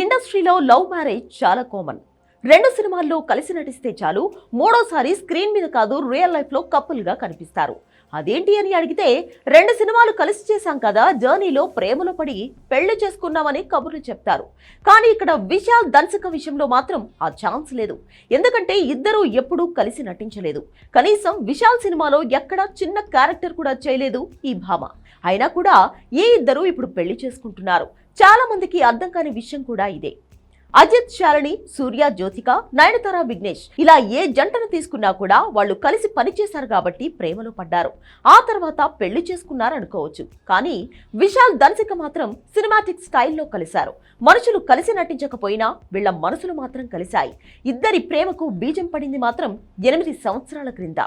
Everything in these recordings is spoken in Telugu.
ఇండస్ట్రీలో లవ్ మ్యారేజ్ చాలా కామన్. రెండు సినిమాల్లో కలిసి నటిస్తే చాలు మూడోసారి స్క్రీన్ మీద కాదు రియల్ లైఫ్లో కపుల్గా కనిపిస్తారు. అదేంటి అని అడిగితే రెండు సినిమాలు కలిసి చేశాం కదా జర్నీలో ప్రేమలో పడి పెళ్ళి చేసుకున్నామని కబుర్లు చెప్తారు. కానీ ఇక్కడ విశాల్ దర్శక విషయంలో మాత్రం ఆ ఛాన్స్ లేదు. ఎందుకంటే ఇద్దరూ ఎప్పుడూ కలిసి నటించలేదు. కనీసం విశాల్ సినిమాలో ఎక్కడా చిన్న క్యారెక్టర్ కూడా చేయలేదు ఈ భామ. అయినా కూడా ఈ ఇద్దరు ఇప్పుడు పెళ్ళి చేసుకుంటున్నారు. చాలా మందికి అర్థం కాని విషయం కూడా ఇదే. అజిత్ శాలిని సూర్య జ్యోతిక నయనతార విఘ్నేష్ ఇలా ఏ జంటను తీసుకున్నా కూడా వాళ్ళు కలిసి పనిచేశారు కాబట్టి ప్రేమలో పడ్డారు. ఆ తర్వాత పెళ్ళి చేసుకున్నారు అనుకోవచ్చు కానీ విశాల్ దర్శక మాత్రం సినిమాటిక్ స్టైల్లో కలిశారు. మనుషులు కలిసి నటించకపోయినా వీళ్ళ మనసులు మాత్రం కలిశాయి. ఇద్దరి ప్రేమకు బీజం పడింది మాత్రం ఎనిమిది సంవత్సరాల క్రింద.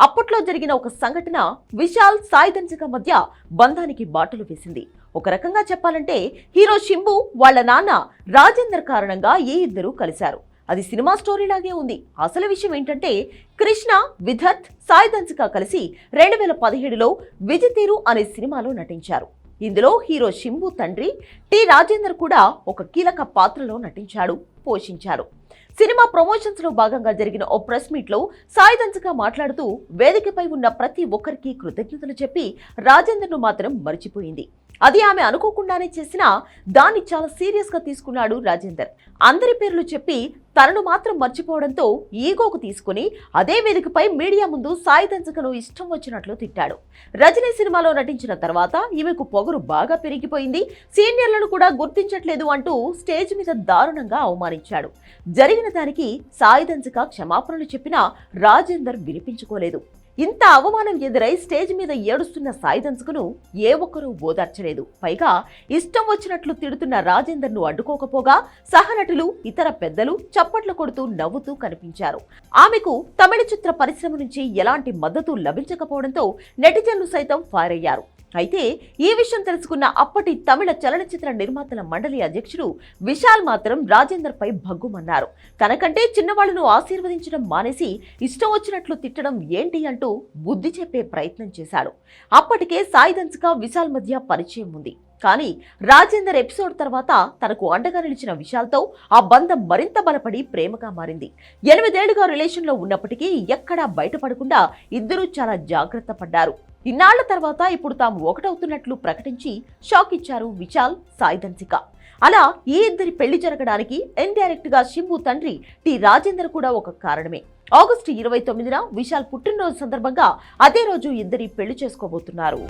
అప్పట్లో జరిగిన ఒక సంఘటన విశాల్ సాయి దంచక మధ్య బంధానికి బాటలు వేసింది. ఒక రకంగా చెప్పాలంటే హీరో శింబు వాళ్ళ నాన్న రాజేందర్ కారణంగా ఏ ఇద్దరూ కలిశారు. అది సినిమా స్టోరీ లాగే ఉంది. అసలు విషయం ఏంటంటే కృష్ణ విధత్ సాయి కలిసి రెండు వేల పదిహేడులో విజతీరు అనే సినిమాలో నటించారు. ఇందులో హీరో శింబు తండ్రి టి రాజేందర్ కూడా ఒక కీలక పాత్రలో నటించాడు పోషించారు. సినిమా ప్రమోషన్స్లో భాగంగా జరిగిన ఓ ప్రెస్ మీట్లో సాయి మాట్లాడుతూ వేదికపై ఉన్న ప్రతి ఒక్కరికి కృతజ్ఞతలు చెప్పి రాజేందర్ను మాత్రం మర్చిపోయింది. అది ఆమె అనుకోకుండానే చేసినా దాన్ని చాలా సీరియస్గా తీసుకున్నాడు రాజేందర్. అందరి పేర్లు చెప్పి తనను మాత్రం మర్చిపోవడంతో ఈగోకు తీసుకుని అదే వేదికపై మీడియా ముందు సాయి దంచకను ఇష్టం వచ్చినట్లు తిట్టాడు. రజనీ సినిమాలో నటించిన తర్వాత ఈమెకు పొగరు బాగా పెరిగిపోయింది. సీనియర్లను కూడా గుర్తించట్లేదు అంటూ స్టేజ్ మీద దారుణంగా అవమానించాడు. జరిగిన దానికి సాయి దంచక క్షమాపణలు చెప్పినా రాజేందర్ వినిపించుకోలేదు. ఇంత అవమానం ఎదురై స్టేజ్ మీద ఏడుస్తున్న సాయి ఏ ఒక్కరూ ఓదార్చలేదు. పైగా ఇష్టం వచ్చినట్లు తిడుతున్న రాజేందర్ను అడ్డుకోకపోగా సహనటులు ఇతర పెద్దలు చప్పట్లు కొడుతూ నవ్వుతూ కనిపించారు. ఆమెకు తమిళ చిత్ర పరిశ్రమ నుంచి ఎలాంటి మద్దతు లభించకపోవడంతో నెటిజన్లు సైతం ఫైర్ అయ్యారు అయితే ఈ విషయం తెలుసుకున్న అప్పటి తమిళ చలనచిత్ర నిర్మాతల మండలి అధ్యక్షుడు విశాల్ మాత్రం రాజేందర్ పై భగ్గుమన్నారు. తనకంటే చిన్నవాళ్ళను ఆశీర్వదించడం మానేసి ఇష్టం వచ్చినట్లు తిట్టడం ఏంటి అంటూ బుద్ధి చెప్పే ప్రయత్నం చేశాడు. అప్పటికే సాయి విశాల్ మధ్య పరిచయం ఉంది. కానీ రాజేందర్ ఎపిసోడ్ తర్వాత తనకు అండగా నిలిచిన విశాల్తో ఆ బంధం మరింత బలపడి ప్రేమగా మారింది. ఎనిమిదేళ్ళుగా రిలేషన్లో ఉన్నప్పటికీ ఎక్కడా బయటపడకుండా ఇద్దరూ చాలా జాగ్రత్త పడ్డారు. ఇన్నాళ్ళ తర్వాత ఇప్పుడు తాము ఒకటవుతున్నట్లు ప్రకటించి షాక్ ఇచ్చారు విశాల్ సాయిధన్సిక అలా ఈ ఇద్దరి పెళ్ళి జరగడానికి ఇండైరెక్ట్గా శింబు తండ్రి టి రాజేందర్ కూడా ఒక కారణమే. ఆగస్టు ఇరవై తొమ్మిదిన విశాల్ పుట్టినరోజు సందర్భంగా అదే రోజు ఇద్దరి పెళ్ళి చేసుకోబోతున్నారు.